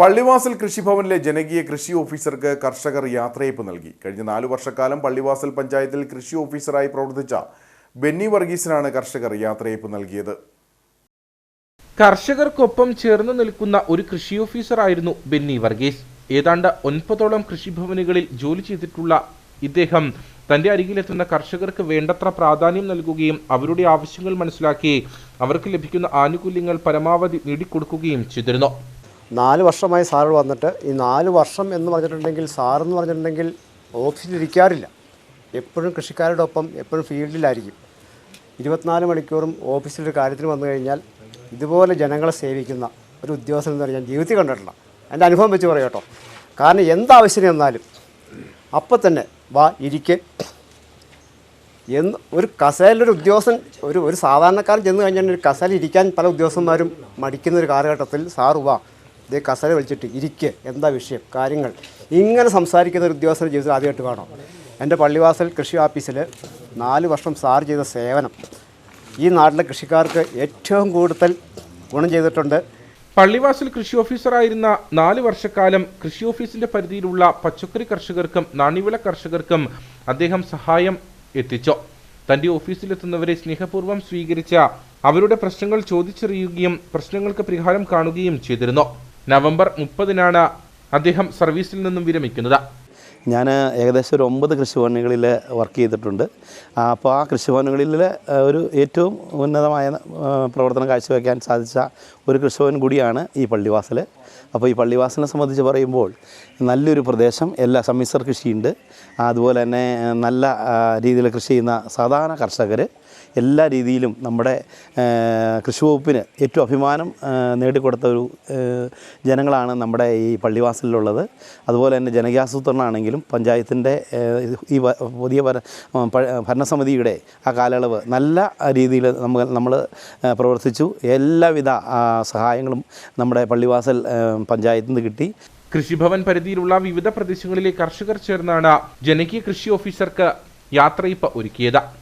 പള്ളിവാസൽ കൃഷിഭവനിലെ ജനകീയ കൃഷി ഓഫീസർക്ക് കർഷകർ യാത്രയപ്പ് നൽകി. കഴിഞ്ഞ നാലു വർഷക്കാലം പള്ളിവാസൽ പഞ്ചായത്തിൽ കൃഷി ഓഫീസറായി പ്രവർത്തിച്ച ബെന്നി വർഗീസിനാണ് കർഷകർ യാത്രയപ്പ് നൽകിയത്. കർഷകർക്കൊപ്പം ചേർന്ന് നിൽക്കുന്ന ഒരു കൃഷി ഓഫീസറായിരുന്നു ബെന്നി വർഗീസ്. ഏതാണ്ട് ഒൻപതോളം കൃഷിഭവനുകളിൽ ജോലി ചെയ്തിട്ടുള്ള ഇദ്ദേഹം തന്റെ അരികിലെത്തുന്ന കർഷകർക്ക് വേണ്ടത്ര പ്രാധാന്യം നൽകുകയും അവരുടെ ആവശ്യങ്ങൾ മനസ്സിലാക്കി അവർക്ക് ലഭിക്കുന്ന ആനുകൂല്യങ്ങൾ പരമാവധി നേടിക്കൊടുക്കുകയും ചെയ്തിരുന്നു. നാല് വർഷമായി സാറ് വന്നിട്ട് ഈ നാല് വർഷം എന്ന് പറഞ്ഞിട്ടുണ്ടെങ്കിൽ സാറെന്ന് പറഞ്ഞിട്ടുണ്ടെങ്കിൽ ഓഫീസിൽ ഇരിക്കാറില്ല. എപ്പോഴും കൃഷിക്കാരുടെ ഒപ്പം എപ്പോഴും ഫീൽഡിലായിരിക്കും. ഇരുപത്തിനാല് മണിക്കൂറും ഓഫീസിലൊരു കാര്യത്തിന് വന്നു കഴിഞ്ഞാൽ ഇതുപോലെ ജനങ്ങളെ സേവിക്കുന്ന ഒരു ഉദ്യോഗസ്ഥൻ എന്ന് പറഞ്ഞാൽ ജീവിതത്തിൽ കണ്ടിട്ടില്ല. എന്റെ അനുഭവം വെച്ച് പറയാം കേട്ടോ. കാരണം എന്താവശ്യം എന്നാലും അപ്പം തന്നെ വാ ഇരിക്കെ. എന്ന് ഒരു കസേലൊരു ഉദ്യോഗസ്ഥൻ ഒരു ഒരു സാധാരണക്കാരൻ ചെന്ന് കഴിഞ്ഞാൽ ഒരു കസേല ഇരിക്കാൻ പല ഉദ്യോഗസ്ഥന്മാരും മടിക്കുന്ന ഒരു കാലഘട്ടത്തിൽ സാറ് വാ ഇതേ കസര വിളിച്ചിട്ട് ഇരിക്കുക എന്താ വിഷയം? കാര്യങ്ങൾ. ഇങ്ങനെ സംസാരിക്കുന്ന ഒരു ഉദ്യോഗസ്ഥന്റെ ജീവിതത്തിൽ ആദ്യമായിട്ട് കാണാം. എന്റെ പള്ളിവാസൽ കൃഷി ഓഫീസിൽ നാല് വർഷം സാർ ചെയ്ത സേവനം. ഈ നാട്ടിലെ കൃഷിക്കാർക്ക് ഏറ്റവും കൂടുതൽ ഗുണം ചെയ്തിട്ടുണ്ട്. പള്ളിവാസൽ കൃഷി ഓഫീസറായിരുന്ന നാല് വർഷക്കാലം കൃഷി ഓഫീസിന്റെ പരിധിയിലുള്ള പച്ചക്കറി കർഷകർക്കും നാണ്യവിള കർഷകർക്കും അദ്ദേഹം സഹായം എത്തിച്ചു. തന്റെ ഓഫീസിലെത്തുന്നവരെ സ്നേഹപൂർവം സ്വീകരിച്ച അവരുടെ പ്രശ്നങ്ങൾ ചോദിച്ചറിയുകയും പ്രശ്നങ്ങൾക്ക് പരിഹാരം കാണുകയും ചെയ്തിരുന്നു. നവംബർ മുപ്പതിനാണ് അദ്ദേഹം സർവീസിൽ നിന്നും വിരമിക്കുന്നത്. ഞാൻ ഏകദേശം ഒരു ഒമ്പത് കൃഷിഭവനുകളിൽ വർക്ക് ചെയ്തിട്ടുണ്ട്. അപ്പോൾ ആ കൃഷിഭവനുകളിൽ ഒരു ഏറ്റവും ഉന്നതമായ പ്രവർത്തനം കാഴ്ചവെക്കാൻ സാധിച്ച ഒരു കൃഷിഭവൻ കൂടിയാണ് ഈ പള്ളിവാസൽ. അപ്പോൾ ഈ പള്ളിവാസലിനെ സംബന്ധിച്ച് പറയുമ്പോൾ നല്ലൊരു പ്രദേശം എല്ലാ സമ്മിശ്ര കൃഷിയുണ്ട്. അതുപോലെ തന്നെ നല്ല രീതിയിൽ കൃഷി ചെയ്യുന്ന സാധാരണ കർഷകർ എല്ലാ രീതിയിലും നമ്മുടെ കൃഷി വകുപ്പിന് ഏറ്റവും അഭിമാനം നേടിക്കൊടുത്ത ഒരു ജനങ്ങളാണ് നമ്മുടെ ഈ പള്ളിവാസലിലുള്ളത്. അതുപോലെ തന്നെ ജനകീയാസൂത്രണമാണെങ്കിലും പഞ്ചായത്തിന്റെ ഈ പുതിയ ഭര- ഭരണസമിതിയുടെ ആ കാലയളവ് നല്ല രീതിയിൽ നമ്മൾ നമ്മൾ പ്രവർത്തിച്ചു. എല്ലാവിധ സഹായങ്ങളും നമ്മുടെ പള്ളിവാസൽ പഞ്ചായത്തിൽ നിന്ന് കിട്ടി. കൃഷിഭവൻ പരിധിയിലുള്ള വിവിധ പ്രദേശങ്ങളിലെ കർഷകർ ചേർന്നാണ് ജനകീയ കൃഷി ഓഫീസർക്ക് യാത്രയിപ്പ് ഒരുക്കിയത്.